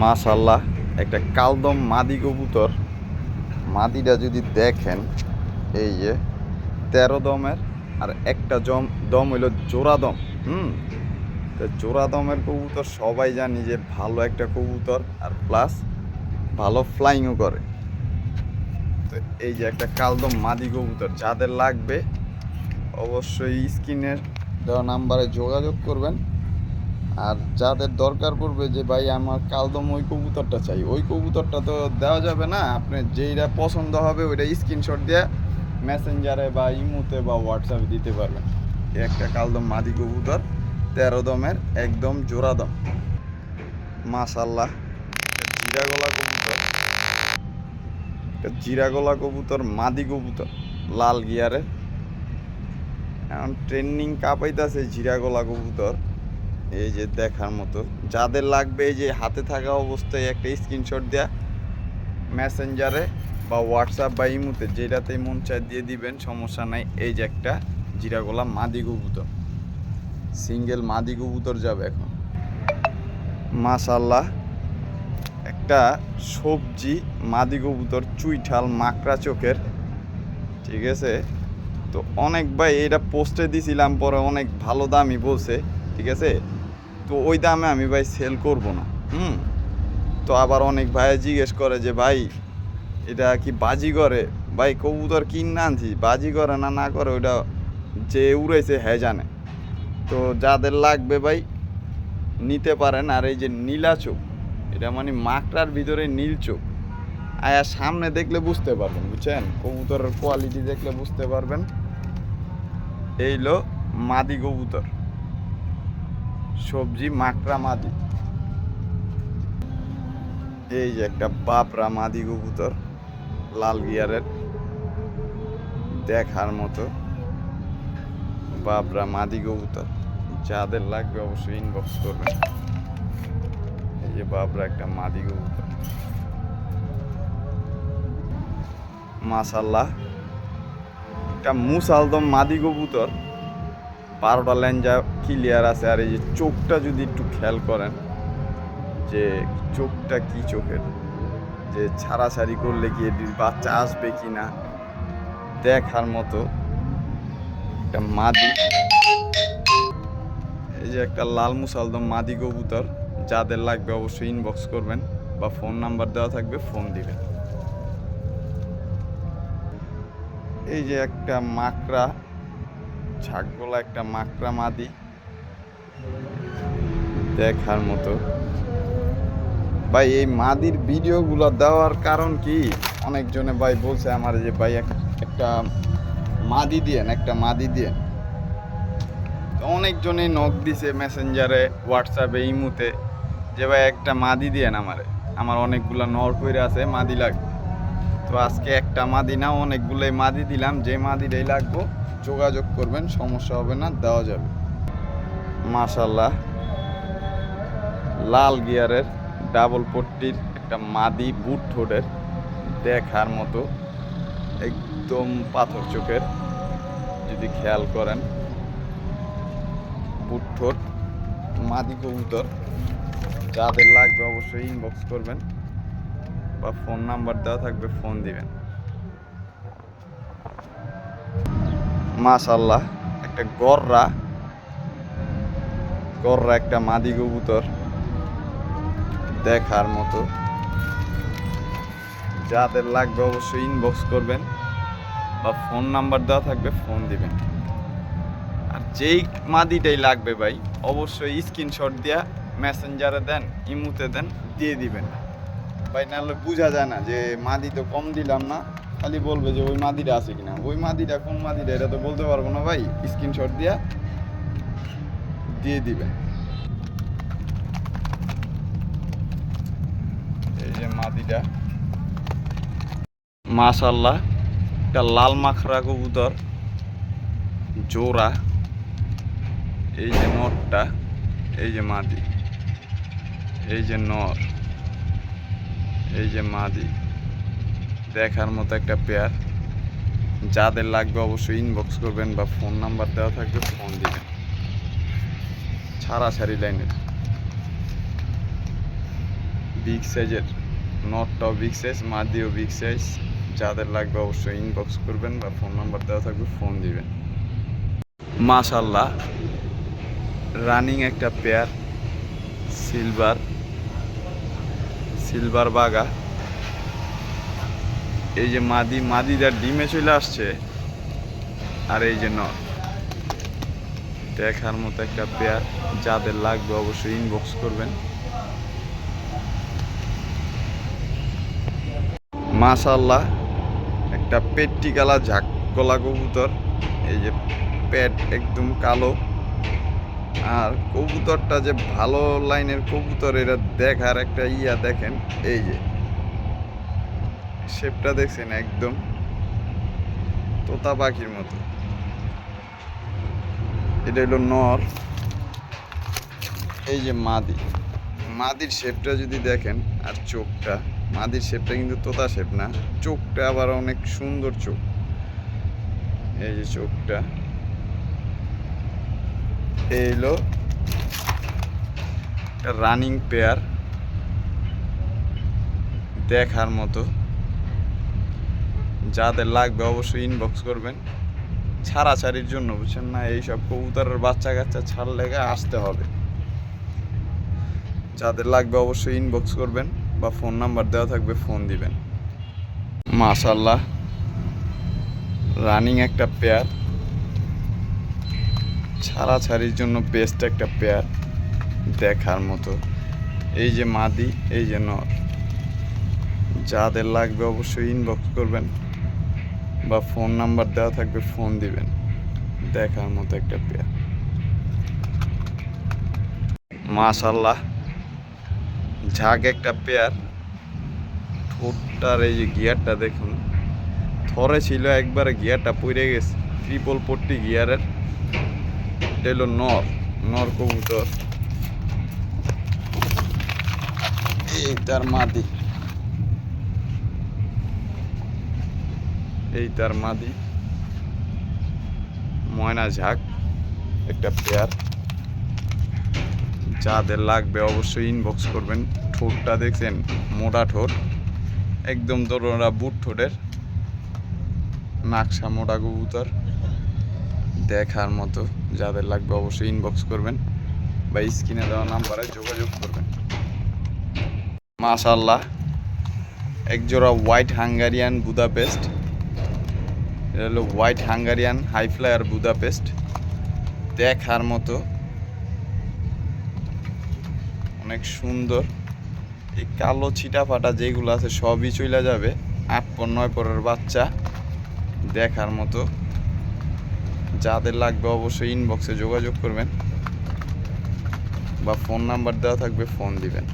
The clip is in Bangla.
মাশাল্লাহ একটা কালদম মাদি কবুতর। মাদিটা যদি দেখেন, এই যে তেরো দমের, আর একটা জম দম হইল জোড়া দম, হুম? তো জোড়া দমের কবুতর সবাই জানি যে ভালো একটা কবুতর, আর প্লাস ভালো ফ্লাইংও করে। তো এই যে একটা কালদম মাদি কবুতর, যাদের লাগবে অবশ্যই স্ক্রিনের দেওয়া নাম্বারে যোগাযোগ করবেন। আর যাদের দরকার পড়বে যে, ভাই, আমার কালদম ওই কবুতরটা চাই। ওই কবুতরটা তো দেওয়া যাবে না। আপনি যেইটা পছন্দ হবে, ওইটা স্ক্রিনশট দিয়ে মেসেঞ্জারে বা ইমুতে বা হোয়াটসঅ্যাপে দিতে পারবেন। একটা কালদম মাদি কবুতর, তেরো দমের, একদম জোড়া দম। মাশাল্লাহ জিরা গলা কবুতর। জিরা গলা কবুতর, মাদি কবুতর, লাল গিয়ারের এখন ট্রেন্ডিং কাপাইতেছে জিরা গলা কবুতর। এই যে দেখার মতো। যাদের লাগবে এই যে হাতে থাকা অবস্থায় একটা স্ক্রিনশট দেয়া। মেসেঞ্জারে বা হোয়াটসঅ্যাপ বা ইমুতে যেটাতেই মন চায় দিয়ে দিবেন, সমস্যা নাই। এই যে একটা জিরাগোলা মাদি কবুতর। সিঙ্গেল মাদি কবুতর যাবে এখন। মাশাল্লাহ একটা সবজি মাদি কবুতর, চুইঠাল, মাকড়া চোখের। ঠিক আছে? তো অনেক ভাই এটা পোস্টে দিছিলাম, পরে অনেক ভালো দামই বলছে। ঠিক আছে? তো ওই দামে আমি ভাই সেল করব না, হুম? তো আবার অনেক ভাই জিজ্ঞেস করে যে, ভাই, এটা কি বাজি করে? ভাই, কবুতর কিন আনছি, বাজি করে না না করে, ওইটা যে উড়াইছে হ্যাঁ জানে। তো যাদের লাগবে ভাই, নিতে পারেন, আর এই যে নীলা চোখ, এটা মানে মাকড়ার ভিতরে নীল চোখ। আয়া সামনে দেখলে বুঝতে পারবেন, বুঝছেন? কবুতরের কোয়ালিটি দেখলে বুঝতে পারবেন। এইলো মাদি কবুতর। সবজি মাকড়া মাদি। এই যে একটা বাপরা মাদি কবুতর, লাল গিয়ারের। দেখার মতো বাপরা মাদি কবুতর। যাদের লাগবে অবশ্যই ইনবক্স করবেন। এই যে বাপরা একটা মাদি কবুতর। মাশাল্লাহ একটা মুসালদম মাদি কবুতর। বারোটা লেঞ্জা ক্লিয়ার আছে। আর এই যে চোখটা যদি একটু খেয়াল করেন, যে চোখটা কি চোখের? যে ছাড়াছাড়ি করলে কি এটির বাচ্চা আসবে কি না? দেখার মতো একটা মাদি। এই যে একটা লাল মুসালদম মাদি কবুতর, যাদের লাগবে অবশ্যই ইনবক্স করবেন বা ফোন নাম্বার দেওয়া থাকবে ফোন দিবেন। এই যে একটা মাকড়া ছাগলা একটা মাকড়া মাদি। দেখার মতো। ভাই, এই মাদির ভিডিওগুলো দেওয়ার কারণ কি? অনেকজনে ভাই বলছে আমার যে ভাই এক- একটা মাদি দিয়েন একটা মাদি দিয়েন তো অনেকজনেই নক দিছে মেসেঞ্জারে হোয়াটসঅ্যাপে ইমুতে যে ভাই একটা মাদি দিয়েন আমারে। আমার অনেকগুলো নর কইরে আছে, মাদি লাগবে। তো আজকে একটা মাদি না, অনেকগুলোই মাদি দিলাম, যে মাদি মাদিটাই লাগবো। যোগাযোগ করবেন, সমস্যা হবে না, দেওয়া যাবে। মাশাল্লাহ লাল গিয়ারের ডাবল পট্টির একটা মাদি বুট ঠোঁটের দেখার মতো, একদম পাথর চোখের, যদি খেয়াল করেন। বুট ঠোঁট, মাদি কবুতর, যাদের লাগবে অবশ্যই ইনবক্স করবেন বা ফোন নাম্বার দেওয়া থাকবে ফোন দিবেন। মাশাল্লাহ একটা গররা গররা একটা মাদি কবুতর দেখার মতো। যাদের লাগবে অবশ্যই ইনবক্স করবেন বা ফোন নাম্বার দেওয়া থাকবে ফোন দিবেন। আর যেই মাদিটাই লাগবে ভাই, অবশ্যই স্ক্রিনশট দিয়া মেসেঞ্জারে দেন ইমুতে দেন, দিয়ে দিবেন। ভাই, নাহলে বোঝা যায় না যে মাদি তো কম দিলাম না। খালি বলবে যে ওই মাদিটা আছে কিনা। ওই মাদিটা, কোন মাদিটা, এটা তো বলতে পারব না ভাই। স্ক্রিনশট দিয়া দিয়ে দিবেন এই যে মাদিটা। মাশাল্লাহ একটা লাল মাখরা কবুতর, জোড়া। এই যে নরটা এই যে মাদি। এই যে নর। এই যে মাদি। দেখার মতো একটা পেয়ার যাদের লাগবে অবশ্যই ইনবক্স করবেন বা ফোন নাম্বার দেওয়া থাকবে ফোন দিবেন। ছাড়া ছাড়াছাড়ি লাইনের। বিগ সাইজের নটটাও বিগ সাইজ মাদিও বিগ সাইজ যাদের লাগবে অবশ্যই ইনবক্স করবেন বা ফোন নাম্বার দেওয়া থাকবে ফোন দিবেন। মাশাল্লাহ রানিং একটা পেয়ার সিলভার সিলভার বাগা এই যে মাদি মাদিটা ডিমে চলে আসছে। আর এই যে নর দেখার মতো একটা পেয়ার যাদের লাগবে অবশ্যই ইনবক্স করবেন। মাশাল্লাহ একটা পেট্টি কালা ঝাক গলা কবুতর। এই যে পেট একদম কালো। আর কবুতরটা যে ভালো লাইনের কবুতর, এটা দেখার একটা ইয়া দেখেন। এই যে শেপটা দেখছেন একদম তোতা পাখির মতো। এটা হলো নর। এই যে মাদি। মাদির শেপটা যদি দেখেন, আর চোখটা, মাদির শেপটা কিন্তু তোতা শেপ না, চোখটা আবার অনেক সুন্দর চোখ। এই যে চোখটা। এই হলো রানিং পেয়ার দেখার মতো। যাদের লাগবে অবশ্যই ইনবক্স করবেন। ছাড়াছাড়ির জন্য, বুঝছেন না? এইসব কবুতরের বাচ্চা কাচ্চা ছাড় লেগে আসতে হবে। যাদের লাগবে অবশ্যই ইনবক্স করবেন বা ফোন নাম্বার দেওয়া থাকবে ফোন দিবেন। মাশাল্লাহ রানিং একটা পেয়ার ছাড়াছাড়ির জন্য বেস্ট একটা পেয়ার দেখার মতো। এই যে মাদি, এই যে নর। যাদের লাগবে অবশ্যই ইনবক্স করবেন। বা ফোন নাম্বার দেওয়া থাকবে ফোন দিবেন। দেখার মতো একটা পেয়ার মাশাল্লাহ ঝাঁক একটা পেয়ার ঠোঁটটার এই যে গিয়ারটা দেখুন থরে ছিল একবারে গিয়ারটা পড়ে গেছে ট্রিপল পট্টি গিয়ারের এটা হলো নর নর কবুতর। এই তার মাদি। এই তার মাদি। ময়না ঝাঁক, একটা পেয়ার যাদের লাগবে অবশ্যই ইনবক্স করবেন। ঠোঁটটা দেখছেন, মোটা ঠোঁট। একদম তোরা বুট ঠোঁটের। নাকশা মোটা কবুতর। দেখার মতো যাদের লাগবে অবশ্যই ইনবক্স করবেন বা স্ক্রিনে দেওয়া নাম্বারে যোগাযোগ করবেন। মাশাল্লাহ একজোড়া হোয়াইট হাঙ্গারিয়ান বুদাপেস্ট এটা হলো white Hungarian high flyer Budapest দেখার মতো। অনেক সুন্দর। এই কালো ছিটা ফাটা যেগুলো আছে সবই চলে যাবে। আট পর নয় পরের বাচ্চা। দেখার মতো। যাদের লাগবে অবশ্যই ইনবক্সে যোগাযোগ করবেন। বা ফোন নাম্বার দেওয়া থাকবে ফোন দিবেন।